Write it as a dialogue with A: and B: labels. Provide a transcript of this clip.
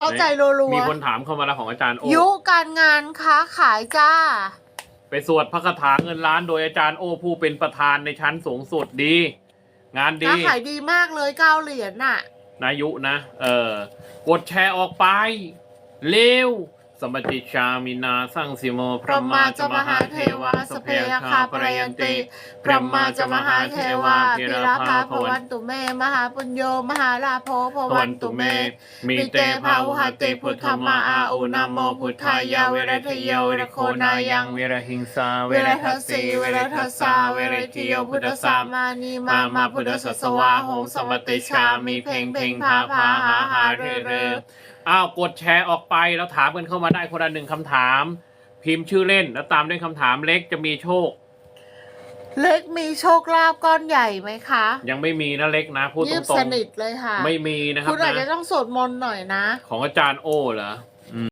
A: เข้าใจรัว
B: มีคนถามเข้ามาแล้วของอาจารย์โอ
A: ๆยุการงานค้าขายจ้า
B: ไปสวดพระคาถาเงินล้านโดยอาจารย์โอผู้เป็นประธานในชั้นสูงสุดดี งานดี
A: ค้าขายดีมากเลยเก้าเหรียญน่ะ
B: นายุนะ เออกดแชร์ออกไป เร็ว สมติชามินาสร้างสิโมพระมาจมหาเทวาสเพยคาปรยันติพระมาจมหาเทวาพิราภาพวันตุเม มหาปุญโยมหาลาโภพวันตุเม มีเตภาวุหติพุทธมาอาอุนาโมพุทธายาเวรทยโยเรโคนายังเวรหิงสา
A: เวรทัสสีเวรทัสสาเวรทิโยพุทธสามานีมามาพุทธสสวาหงสมติชามีเพลงเพลงพาพาหาหาเรเร
B: อ้าวกดแชร์ออกไปแล้วถามกันเข้ามาได้คนละหนึ่งคำถาม พิมพ์ชื่อเล่นแล้วตามด้วยคำถามเล็กจะมีโชค
A: เล็กมีโชคลาภก้อนใหญ่ไหมคะ
B: ยังไม่มีนะเล็กนะพูดต
A: เงียบ
B: ร
A: ส
B: ง
A: นิทเลยค่ะ
B: ๆ ไม่มีนะครับ
A: คุณอาจจะ
B: นะ
A: ต้องสวดมนต์หน่อยนะ
B: ของอาจารย์โอเหรอ